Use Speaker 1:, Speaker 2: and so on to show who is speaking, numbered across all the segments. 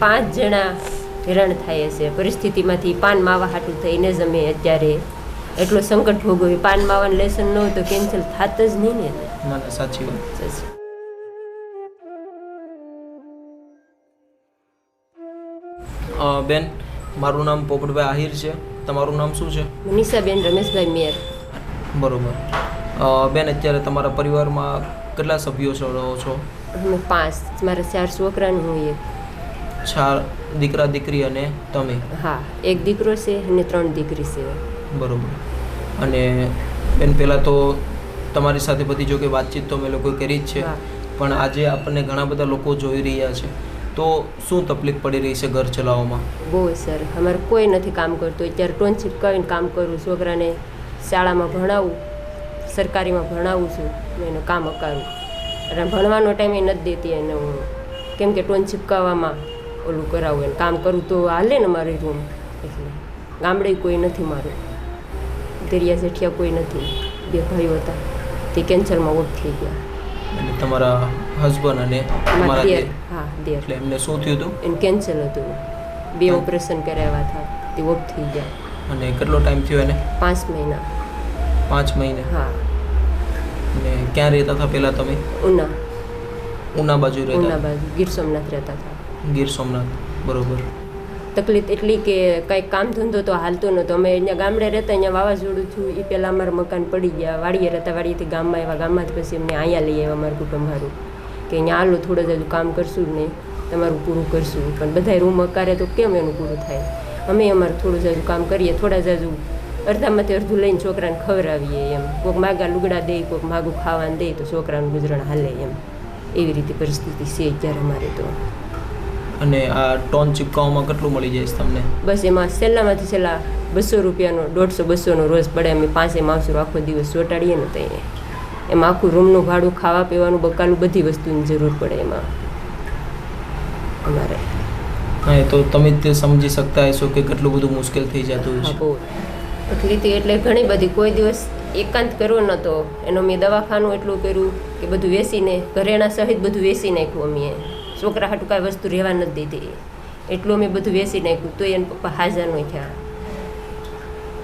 Speaker 1: પાંચ જણા હેરાન થાય છે. પરિસ્થિતિમાંથી પાન માવા હાટું થઈને જ અમે અત્યારે. એટલો સંકટ ભોગવ્યું પાન માવાનું લેસન ન હોય તો કેન્સલ થાત જ નહીં ને.
Speaker 2: સાચી વાત. બેન મારું નામ પોપટભાઈ આહિર છે. તમારું નામ શું છે?
Speaker 1: મનીષાબેન રમેશભાઈ મેર.
Speaker 2: બરોબર. બેન અત્યારે તમારા પરિવારમાં કેટલા સભ્યો છો રહો છો?
Speaker 1: અમે પાંચ. મારા ચાર છોકરા હું એક.
Speaker 2: ચાર દીકરા દીકરી અને તમે?
Speaker 1: હા એક દીકરો છે અને ત્રણ દીકરી છે.
Speaker 2: બરોબર. અને બેન પહેલાં તો તમારી સાથે બધી જો કે વાતચીત તો મેં લોકો કરી જ છે. પણ આજે આપણને ઘણા બધા લોકો જોઈ રહ્યા છે. તો શું તકલીફ પડી રહી છે ઘર ચલાવવામાં?
Speaker 1: બહુ સર અમારે કોઈ નથી કામ કરતું. અત્યારે ટોન કરીને કામ કરું છોકરાને શાળામાં ભણાવું સરકારીમાં ભણાવું છું એનું કામ અકારું. અને ભણવાનો ટાઈમ એ નથી દેતી એને હું. કેમ કે ટોન ચીપકાવવામાં ઓલું કરાવું એને કામ કરું તો હાલે ને મારે રૂમ એટલે ગામડે કોઈ નથી મારું. દરિયા જેઠિયા કોઈ નથી. બે ભાઈઓ હતા. તે કેન્સરમાં ઓફ થઈ ગયા.
Speaker 2: અને તમારા હસબન્ડ અને તમારા
Speaker 1: દેર.
Speaker 2: દેર.
Speaker 1: હા દેર.
Speaker 2: એટલે એમને શું થયું હતું?
Speaker 1: એને કેન્સલ હતું. બે ઓપરેશન કરાવ્યા હતા. તે ઓફ થઈ ગયા.
Speaker 2: અને કેટલો ટાઈમ થયો એને?
Speaker 1: પાંચ મહિના.
Speaker 2: પાંચ મહિને?
Speaker 1: હા.
Speaker 2: અને ક્યાં રહેતા હતા પહેલાં તમે?
Speaker 1: ઉના.
Speaker 2: ઉના બાજુ
Speaker 1: ઉના બાજુ. ગીર સોમનાથ રહેતા હતા.
Speaker 2: ગીર સોમનાથ, બરોબર.
Speaker 1: તકલીફ એટલી કે કંઈક કામ ધંધો તો હાલતો નહોતો. અમે અહીંયા ગામડે રહેતા, અહીંયા વાવાઝોડું થયું એ પહેલાં અમારા મકાન પડી ગયા. વાડીએ રહેતા, વાડીએથી ગામમાં આવ્યા. જ પછી અમને અહીંયા લઈ આવ્યા અમારું કુટુંબ હારું. કે અહીંયા હાલો, થોડો જ કામ કરશું ને તમારું પૂરું કરશું. પણ બધા રૂમ અકારે તો કેમ એનું પૂરું થાય? અમે અમારું થોડું જ હજુ કામ કરીએ. થોડા જાજુ અડધામાંથી અડધું લઈને છોકરાને ખવડાવીએ એમ. કોઈક માગા લુગડા દે કોઈક માગું ખાવાનું દે, તો છોકરાનું ગુજરાન હાલે એમ. એવી રીતે પરિસ્થિતિ છે અત્યારે અમારે તો.
Speaker 2: અને આ ટોન ચીપકાવવામાં કેટલું મળી જાય તમને?
Speaker 1: બસ એમાં છેલ્લામાંથી છેલ્લા બસો રૂપિયાનો દોઢસો બસોનો રોજ પડે અમે પાંચે માવસર આખો દિવસ ચોટાડીએ ને તો એમાં આખું રૂમનું ભાડું ખાવા પીવાનું બકાલું બધી વસ્તુની જરૂર પડે એમાં. અમારે.
Speaker 2: હા તો તમે જ તે સમજી શકતા હશો કે કેટલું બધું મુશ્કેલ થઈ જતું
Speaker 1: હા
Speaker 2: હશે
Speaker 1: બહુ તકલીફ એટલે ઘણી બધી કોઈ દિવસ એકાંત કર્યો નહોતો એનો મેં દવાખાનું એટલું કર્યું કે બધું વેસીને ઘરેણા સહિત બધું વેસી નાખ્યું અમે. છોકરા હાટું કાંઈ વસ્તુ રહેવા નથી દીધી એટલું અમે બધું વેસી નાખ્યું તો એને પપ્પા હાજર નહીં થયા.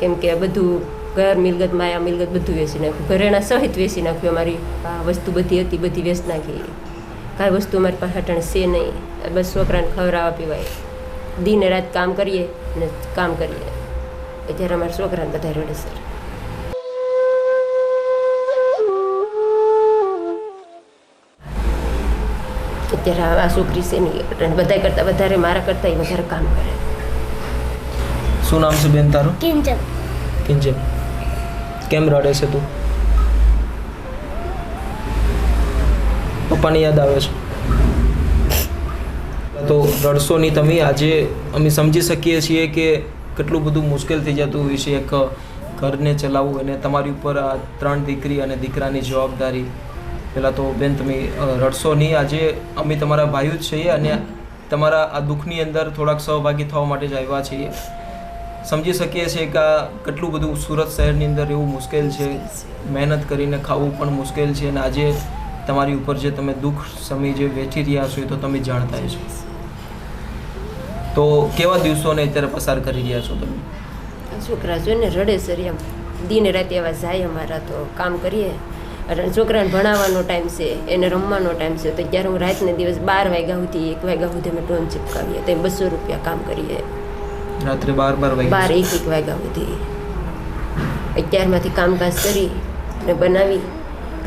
Speaker 1: કેમ કે બધું ઘર મિલગત માયા મિલગત બધું વેસી નાખ્યું. ઘરેણા સહિત વેસી નાખ્યું અમારી વસ્તુ બધી હતી, બધી વેસ નાખી. કાંઈ વસ્તુ અમારી પાસે હટણ છે નહીં. બસ છોકરાને ખવડાવવા પીવાય. દિને રાત કામ કરીએ ને કામ કરીએ. અત્યારે અમારા છોકરાને બધા રડે સર અત્યારે આ- આ છોકરી છે ને બધા કરતાં વધારે મારા કરતાં એ વધારે કામ કરે.
Speaker 2: શું નામ છે બેન તારું?
Speaker 3: કિંજલ.
Speaker 2: કિંજલ. કેમ રડે છે તું? પપ્પાની યાદ આવે છે. તો રડશો નહીં તમે. આજે અમે સમજી શકીએ છીએ કે કેટલું બધું મુશ્કેલ થઈ જતું હોય છે. એક ઘરને ચલાવવું અને તમારી ઉપર આ ત્રણ દીકરી અને દીકરાની જવાબદારી પહેલાં તો બેન તમે રડશો નહીં. આજે અમે તમારા ભાઈઓ જ છીએ અને તમારા આ દુઃખની અંદર થોડાક સહભાગી થવા માટે જ આવ્યા છીએ. સમજી શકીએ છીએ કે આ કેટલું બધું સુરત શહેરની અંદર એવું મુશ્કેલ છે. મહેનત કરીને ખાવું પણ મુશ્કેલ છે અને આજે તમારી ઉપર જે તમે દુઃખ સમય જે વેઠી રહ્યા છો એ તો તમે જાણતા છો તો કેવા દિવસોને અત્યારે પસાર કરી રહ્યા છો તમે?
Speaker 1: છોકરા જોઈને રડે સર એમ દિને રાતે એવા જાય અમારા તો કામ કરીએ. છોકરાને ભણાવવાનો ટાઈમ છે એને રમવાનો ટાઈમ છે તો ત્યારે હું રાતને દિવસ બાર વાગ્યા સુધી એક વાગ્યા સુધી અમે ટોન ચીપકાવીએ તો બસો રૂપિયા કામ કરીએ.
Speaker 2: રાત્રે બાર બાર
Speaker 1: બાર એક એક વાગ્યા સુધી. અત્યારમાંથી કામકાજ કરી ને બનાવી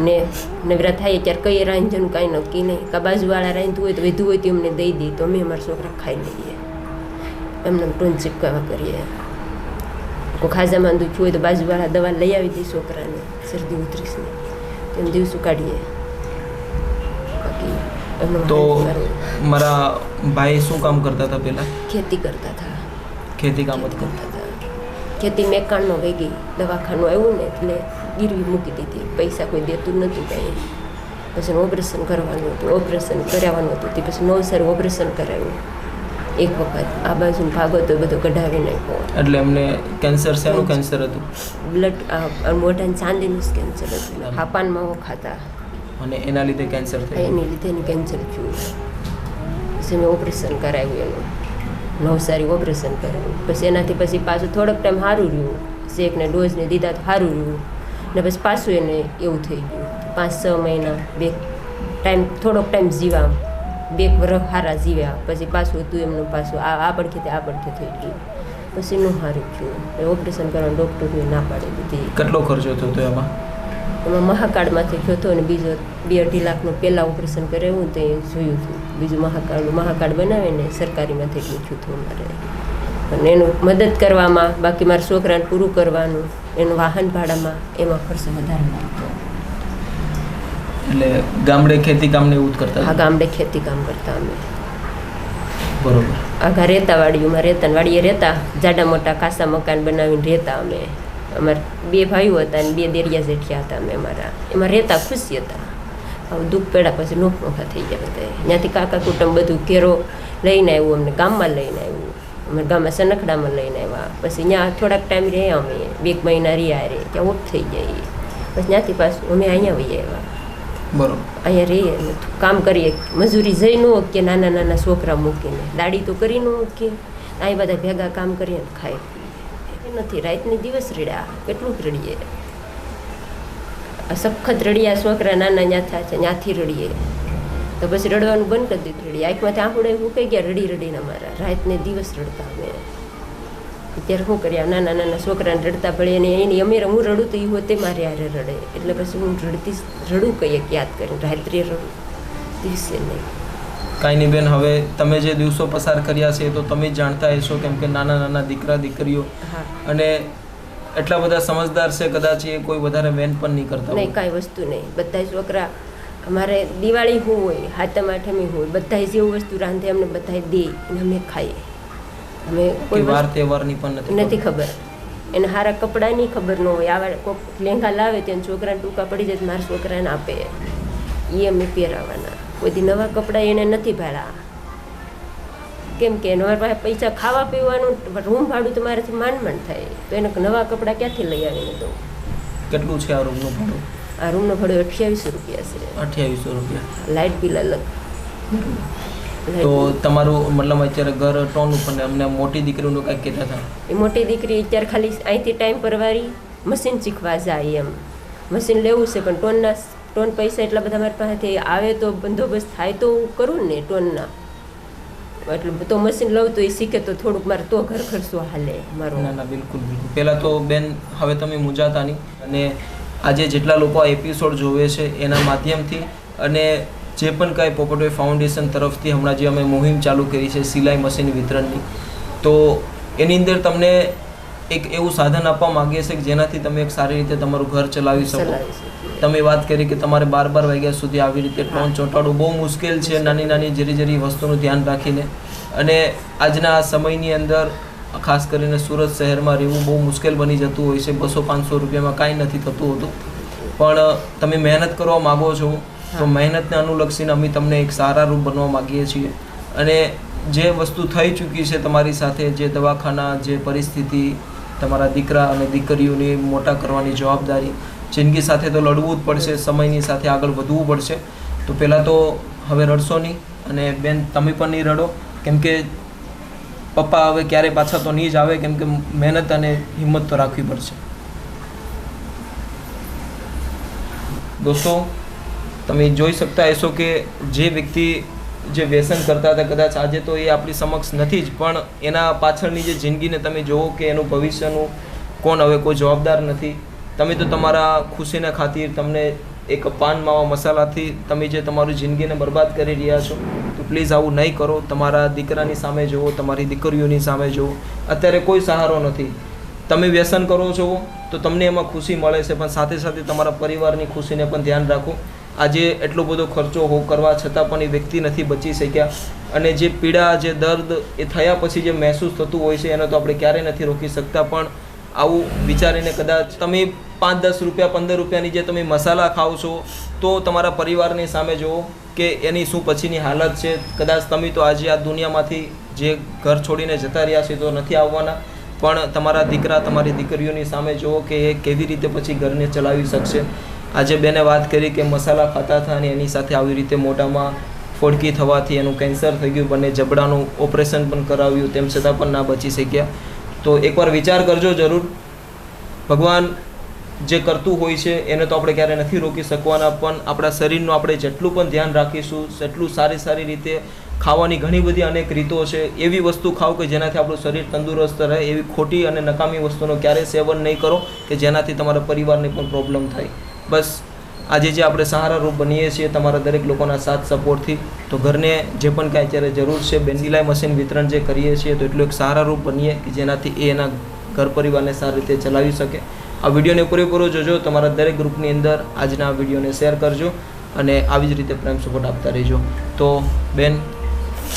Speaker 1: ને નવરા થાય ત્યારે કઈ રાંધવાનું કાંઈ નક્કી નહીં. કા બાજુવાળા રાંધતું હોય તો વધુ હોય તો અમને દઈ દઈએ તો અમે અમારા છોકરા ખાઈ લઈએ. એમને ટોન ચીપકાવા કરીએ. કોઈ ખાજામાં દુખ્યું હોય તો બાજુવાળા દવા લઈ આવી દઈએ છોકરાને શરદી ઉતરીશ ને તેમ દિવસો કાઢીએ
Speaker 2: તો મારા ભાઈ શું કામ કરતા હતા પહેલાં?
Speaker 1: ખેતી કરતા હતા.
Speaker 2: ખેતી કામ જ કરતા
Speaker 1: કરતા હતા. ખેતી મેકાણમાં વહી ગઈ. દવાખાનું આવ્યું ને એટલે ગીરવી મૂકી દીધી. પૈસા કોઈ દેતું નહોતું કાંઈ. પછી ઓપરેશન કરવાનું હતું. ઓપરેશન કરાવવાનું હતું. તે પછી નવસર ઓપરેશન કરાવ્યું એક વખત. આ બાજુ ભાગો તો બધો કઢાવી નાખ્યો.
Speaker 2: એટલે એમને કેન્સર શેનું કેન્સર. હતું?
Speaker 1: બ્લડ મોઢાને ચાંદીનું કેન્સર હતું. હાપાનમાં ખાતા.
Speaker 2: અને એના લીધે કેન્સર થયું?
Speaker 1: એની લીધે એનું કેન્સર થયું. પછી મેં ઓપરેશન કરાવ્યું એનું. નવસારી ઓપરેશન કરાવ્યું. પછી એનાથી પછી પાછું થોડોક ટાઈમ સારું રહ્યું. શેકને ડોઝને દીધા તો સારું રહ્યું. ને પછી પાછું એને એવું થઈ ગયું. પાંચ છ મહિના બે ટાઈમ થોડોક ટાઈમ જીવા બે વર્ષ હારા જીવ્યા. પછી પાછું હતું એમનું પાછું. આ આ પડખે આ પડખે થઈ ગયું. પછી નું સારું થયું. ઓપરેશન કરવાનું ડૉક્ટરે ના પાડી દીધી.
Speaker 2: કેટલો ખર્ચો થયો હતો એમાં?
Speaker 1: એમાં મહાકાળમાંથી થયો હતો અને બીજો બે અઢી લાખનું પહેલાં ઓપરેશન કરાવ્યું તે જોયું હતું. બીજું મહાકાળનું મહાકાળ બનાવીને સરકારીમાંથી એટલું થયું હતું મારે અને એનું મદદ કરવામાં બાકી મારા છોકરાને પૂરું કરવાનું એનું વાહન ભાડામાં એમાં ખર્ચો વધારે લાગતો
Speaker 2: એટલે ગામડે ખેતી કામને એવું જ કરતા
Speaker 1: આ ગામડે ખેતી કામ કરતા અમે.
Speaker 2: બરોબર.
Speaker 1: આઘા રહેતા વાડીઓમાં રહેતા વાડીએ રહેતા જાડા મોટા કાસા મકાન બનાવીને રહેતા અમે. અમારા બે ભાઈઓ હતા અને બે દેરિયા જેઠિયા હતા અમે અમારા. એમાં રહેતા ખુશી હતા. દુઃખ પેડા પછી નોખ થઈ ગયા બધા. ત્યાંથી કાકા કુટુંબ બધું ઘેરો લઈને આવ્યું અમને ગામમાં લઈને આવ્યું. અમે ગામમાં સનખડામાં લઈને આવ્યા. પછી ત્યાં થોડાક ટાઈમ રહ્યા અમે. બે મહિના રહ્યા રે. ત્યાં ઓફ થઈ જાય પછી ત્યાંથી પાછું અમે અહીંયા વહી આવ્યા. અહીંયા રહીએ ને કામ કરીએ. મજૂરી જઈ ન કે નાના નાના છોકરા મૂકીને. દાડી તો કરી ન કે અહીં બધા ભેગા કામ કરીએ ને ખાય નથી, રાતની દિવસ રડ્યા. કેટલું રડીએ. આ સખત રડ્યા છોકરા નાના ન્યા થયા છે, ન્યાથી રડીએ. તો પછી રડવાનું બંધ કરી દીધું. રડીએ આંખમાંથી આંખોડે કહી ગયા, રડી રડીને અમારા. રાતને દિવસ રડતા અમે. અત્યારે શું કર્યા નાના નાના છોકરાને રડતા ભળે અને એની અમે હું રડું તો એ હોતે મારે હારે રડે. એટલે પછી હું રડતી રડું કહીએ યાદ કરીને રાત્રે રડું. દિવસે નહીં.
Speaker 2: કાંઈ નહીં બેન હવે તમે જે દિવસો પસાર કર્યા છે તો તમે જ જાણતા હશો કેમ કે નાના નાના દીકરા દીકરીઓ. અને એટલા બધા સમજદાર છે કદાચ એ કોઈ વધારે વેન પણ નહીં કરતા
Speaker 1: નહીં કાંઈ વસ્તુ નહીં. બધા છોકરા અમારે દિવાળી હોય હાથમ આઠમી હોય બધા જેવું વસ્તુ રાંધે અમને બધા દે અને અમે ખાઈએ. અમે કોઈ
Speaker 2: વાર તહેવારની પણ નથી
Speaker 1: ખબર. એને સારા કપડાની ખબર ન હોય. આવા કોઈક લેંઘા લાવે ત્યાં છોકરાને ટૂંકા પડી જાય મારા છોકરાને આપે. એ અમે પહેરાવાના. કોઈથી નવા કપડાં એને નથી ભાડા કેમ કે એનો પાસે પૈસા ખાવા પીવાનું રૂમ ભાડું તો મારાથી માંડ માંડ થાય. તો એને નવા કપડાં ક્યાંથી લઈ આવીને દઉં?
Speaker 2: કેટલું છે આ રૂમનું ભાડું?
Speaker 1: આ રૂમનો ભાડો અઠ્યાવીસો રૂપિયા છે.
Speaker 2: અઠ્યાવીસો રૂપિયા.
Speaker 1: લાઇટ બિલ અલગ.
Speaker 2: તો તમારું મતલબ અત્યારે ઘર ટોન ઉપર ને અમને મોટી દીકરીનું કાંઈક કહેતા હતા?
Speaker 1: એ મોટી દીકરી અત્યારે ખાલી અહીંથી ટાઈમ પરવારી મશીન શીખવા જાય એમ. મશીન લેવું છે પણ ટોનના ટોન પૈસા એટલા બધા મારી પાસેથી આવે તો બંદોબસ્ત થાય તો હું કરું ને ટોનના. એટલે તો મશીન લઉં તો એ શીખે તો થોડુંક મારે તો ઘર ખર્ચો હાલે મારો.
Speaker 2: ના ના બિલકુલ બિલકુલ. પહેલાં તો બેન હવે તમે મૂંઝાતા નહીં અને આજે જેટલા લોકો આ એપિસોડ જોવે છે એના માધ્યમથી અને જે પણ કાંઈ પોપટભાઈ ફાઉન્ડેશન તરફથી હમણાં જે અમે મુહિમ ચાલુ કરી છે સિલાઈ મશીન વિતરણની તો એની અંદર તમને એક એવું સાધન આપવા માગીએ છીએ કે જેનાથી તમે એક સારી રીતે તમારું ઘર ચલાવી શકો. તમે વાત કરી કે તમારે બાર બાર વાગ્યા સુધી આવી રીતે ટોન ચોંટાડવું બહુ મુશ્કેલ છે નાની નાની જરી જરી વસ્તુનું ધ્યાન રાખીને. અને આજના આ સમયની અંદર ખાસ કરીને સુરત શહેરમાં રહેવું બહુ મુશ્કેલ બની જતું હોય છે. બસો પાંચસો રૂપિયામાં કાંઈ નથી થતું હોતું. પણ તમે મહેનત કરવા માગો છો તો મહેનતને અનુલક્ષીને અમે તમને એક સારા રૂપ બનવા માગીએ છીએ. અને જે વસ્તુ થઈ ચૂકી છે તમારી સાથે, જે દવાખાના, જે પરિસ્થિતિ, તમારા દીકરા અને દીકરીઓની મોટા કરવાની જવાબદારી, જિંદગી સાથે તો લડવું જ પડશે, સમયની સાથે આગળ વધવું પડશે. તો પહેલાં તો હવે રડશો નહીં અને બેન, તમે પણ નહીં રડો. કેમ કે પપ્પા હવે ક્યારે પાછા તો નહીં જ આવે, કેમ કે મહેનત અને હિંમત તો રાખવી પડશે. દોસ્તો તમે જોઈ શકતા હશો કે જે વ્યક્તિ જે વ્યસન કરતા હતા કદાચ આજે તો એ આપણી સમક્ષ નથી જ, પણ એના પાછળની જે જિંદગીને તમે જુઓ કે એનું ભવિષ્યનું કોણ હવે કોઈ જવાબદાર નથી. તમે તો તમારા ખુશીના ખાतिर તમને એક પાન માવા મસાલાથી તમે જે તમારી જિંદગીને બરબાદ કરી રહ્યા છો, તો પ્લીઝ આવું નહીં કરો. તમારા દીકરાની સામે જુઓ, તમારી દીકરીઓની સામે જુઓ. અત્યારે કોઈ સહારો નથી. તમે વ્યસન કરો છો તો તમને એમાં ખુશી મળે છે, પણ સાથે સાથે તમારા પરિવારની ખુશીને પણ ધ્યાન રાખો. આજે એટલો બધો ખર્ચો હો કરવા છતાં પણ એ વ્યક્તિ નથી બચી શક્યા. અને જે પીડા, જે દર્દ એ થયા પછી જે મહેસૂસ થતું હોય છે, એને તો આપણે ક્યારેય નથી રોકી શકતા. પણ આવું વિચારીને કદાચ તમે પાંચ, દસ રૂપિયા, પંદર રૂપિયાની જે તમે મસાલા ખાઓ છો, તો તમારા પરિવારની સામે જુઓ કે એની શું પછીની હાલત છે. કદાચ તમે તો આજે આ દુનિયામાંથી જે ઘર છોડીને જતા રહ્યા છે તો નથી આવવાના. પણ તમારા દીકરા, તમારી દીકરીઓની સામે જુઓ કે એ કેવી રીતે પછી ઘરને ચલાવી શકશે. આજે બેને વાત કરી કે મસાલા ખાતા હતા અને એની સાથે આવી રીતે મોઢામાં ફોડકી થવાથી એનું કેન્સર થઈ ગયું બંને જબડાનું ઓપરેશન પણ કરાવ્યું, તેમ છતાં પણ ના બચી શક્યા. તો એકવાર વિચાર કરજો જરૂર. ભગવાન જે કરતું હોય છે, એને તો આપણે ક્યારેય નથી રોકી શકવાના, પણ આપણા શરીરનું આપણે જેટલું પણ ધ્યાન રાખીશું તેટલું સારી સારી રીતે ખાવાની ઘણી બધી અનેક રીતો છે, એવી વસ્તુ ખાઓ કે જેનાથી આપણું શરીર તંદુરસ્ત રહે, એવી ખોટી અને નકામી વસ્તુનો ક્યારેય સેવન નહીં કરો, કે જેનાથી તમારા પરિવારને પણ પ્રોબ્લેમ થાય. બસ, આજે જે આપણે સહારારૂપ બનીએ છીએ તમારા દરેક લોકોના સાથ સપોર્ટથી, તો ઘરને જે પણ કાંઈ અત્યારે જરૂર છે બેન સિલાઈ મશીન વિતરણ જે કરીએ છીએ, તો એટલું એક સહારારૂપ બનીએ કે જેનાથી એ એના ઘર પરિવારને સારી રીતે ચલાવી શકે. આ વિડીયોને પૂરેપૂરો જોજો, તમારા દરેક ગ્રુપની અંદર આજના આ વિડીયોને શેર કરજો અને આવી જ રીતે પ્રેમ સપોર્ટ આપતા રહેજો. તો બેન,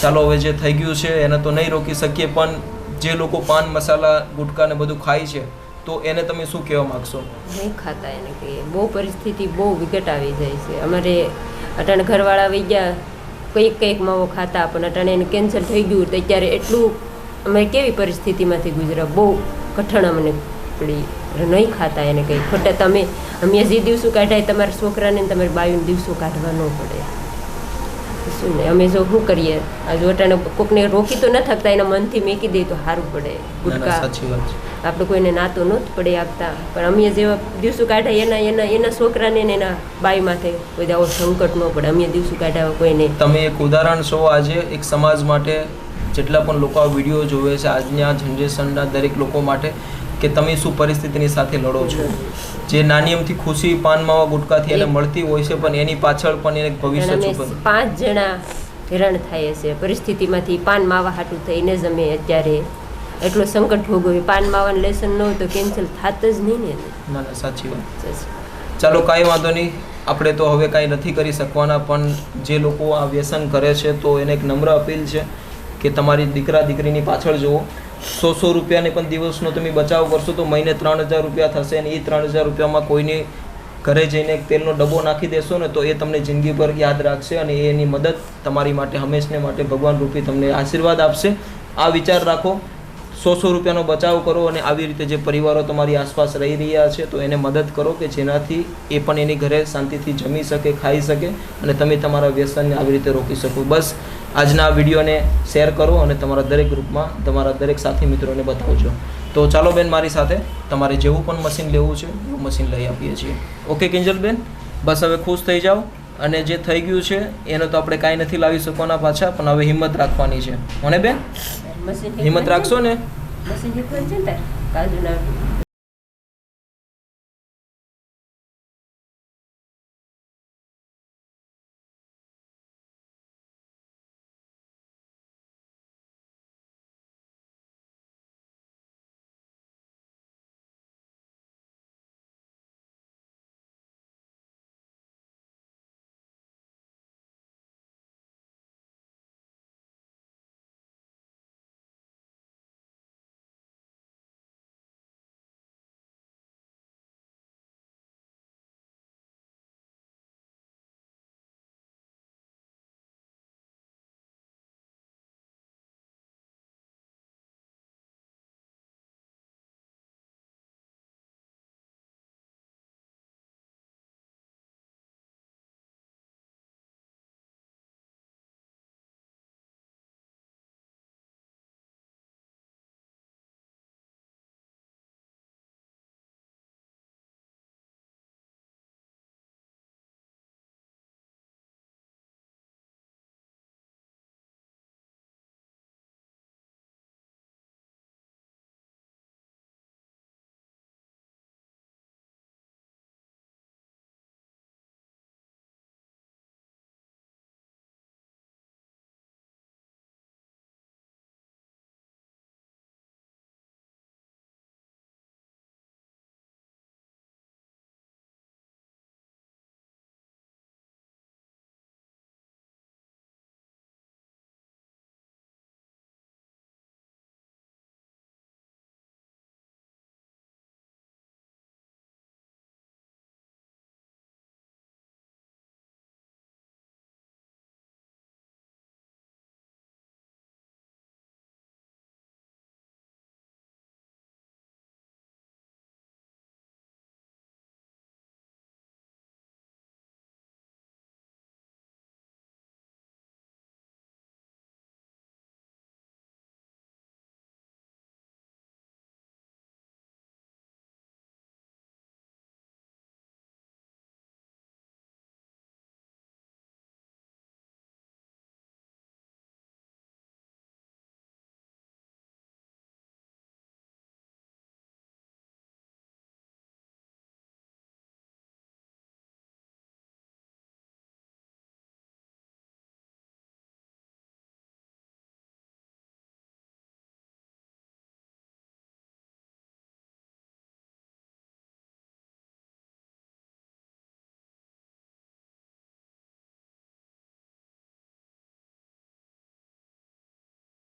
Speaker 2: ચાલો હવે જે થઈ ગયું છે, એને તો નહીં રોકી શકીએ, પણ જે લોકો પાન મસાલા, ગુટકા ને બધું ખાય છે તો એને તમે શું કહેવા માગશો?
Speaker 1: નહીં ખાતા એને કહીએ બહુ પરિસ્થિતિ બહુ વિકટ આવી જાય છે. અમારે અટાણે ઘરવાળા આવી ગયા, કંઈક કંઈક માવો ખાતા, પણ અટાણે એને કેન્સર થઈ ગયું તો અત્યારે એટલું અમે કેવી પરિસ્થિતિમાંથી ગુજરા? બહુ કઠણ અમને પડી. નહીં ખાતા એને કંઈ. ખોટા તમે, અમે જે દિવસો કાઢાય, તમારા છોકરાને તમારી બાયુને દિવસો કાઢવા ન પડે. શું ને અમે જો શું કરીએ? આ જોટાને કોકને રોકી તો ન થકતા એના મનથી મેકી દે તો સારું પડે.
Speaker 2: ના, ના,
Speaker 1: ગુટકા. આપણે કોઈને નાતો નહોત પડે આપતા. પણ અમે જેવા દિવસો કાઢ્યા એના એના એના છોકરાને ને એના બાઈ માથે કોઈ આવો સંકટ ન પડે. અમે દિવસો કાઢ્યા કોઈને.
Speaker 2: તમે એક ઉદાહરણ છો આજે એક સમાજ માટે જેટલા પણ લોકો આ વીડિયો જોવે છે આજના જનરેશનના દરેક લોકો માટે કે તમે શું પરિસ્થિતિની સાથે લડો છો? જે નાની અમથી ખુશી પાન માવા ગુટકાથી એને મળતી હોય છે પણ એની પાછળ પણ એને ભવિષ્ય
Speaker 1: અને પાંચ જણા હેરાન થાય છે પરિસ્થિતિમાંથી પાન માવા હાટું થઈને જ અમે અત્યારે એટલો સંકટ ભોગવે પાન માવાનું લેસન ન હોય તો કેન્સલ થાત જ નહીં ને
Speaker 2: ના ના સાચી વાત. ચાલો કાંઈ વાંધો નહીં. આપણે તો હવે કાંઈ નથી કરી શકવાના પણ જે લોકો આ વ્યસન કરે છે તો એને એક નમ્ર અપીલ છે કે તમારી દીકરા દીકરીની પાછળ જુઓ. સો સો રૂપિયાને પણ દિવસનો તમે બચાવ કરશો તો મહિને ત્રણ હજાર રૂપિયા થશે અને એ ત્રણ હજાર રૂપિયામાં કોઈની ઘરે જઈને તેલનો ડબ્બો નાખી દેશો ને તો એ તમને જિંદગીભર યાદ રાખશે અને એની મદદ તમારી માટે, હંમેશને માટે ભગવાન રૂપી તમને આશીર્વાદ આપશે. આ વિચાર રાખો. સો સો રૂપિયાનો બચાવ કરો અને આવી રીતે જે પરિવારો તમારી આસપાસ રહી રહ્યા છે તો એને મદદ કરો કે જેનાથી એ પણ એની ઘરે શાંતિથી જમી શકે, ખાઈ શકે અને તમે તમારા વ્યસનને આવી રીતે રોકી શકો. બસ આજના વિડીયોને શેર કરો અને તમારા દરેક ગ્રુપમાં તમારા દરેક સાથી મિત્રોને બતાવજો. તો ચાલો બેન મારી સાથે તમારે જેવું પણ મશીન લેવું છે એવું મશીન લઈ આપીએ છીએ. ઓકે કિંજલબેન? બસ હવે ખુશ થઈ જાઓ અને જે થઈ ગયું છે એનો તો આપણે કાંઈ નથી લાવી શકવાના પાછા પણ હવે હિંમત રાખવાની છે. મને બેન? હિંમત રાખશો ને?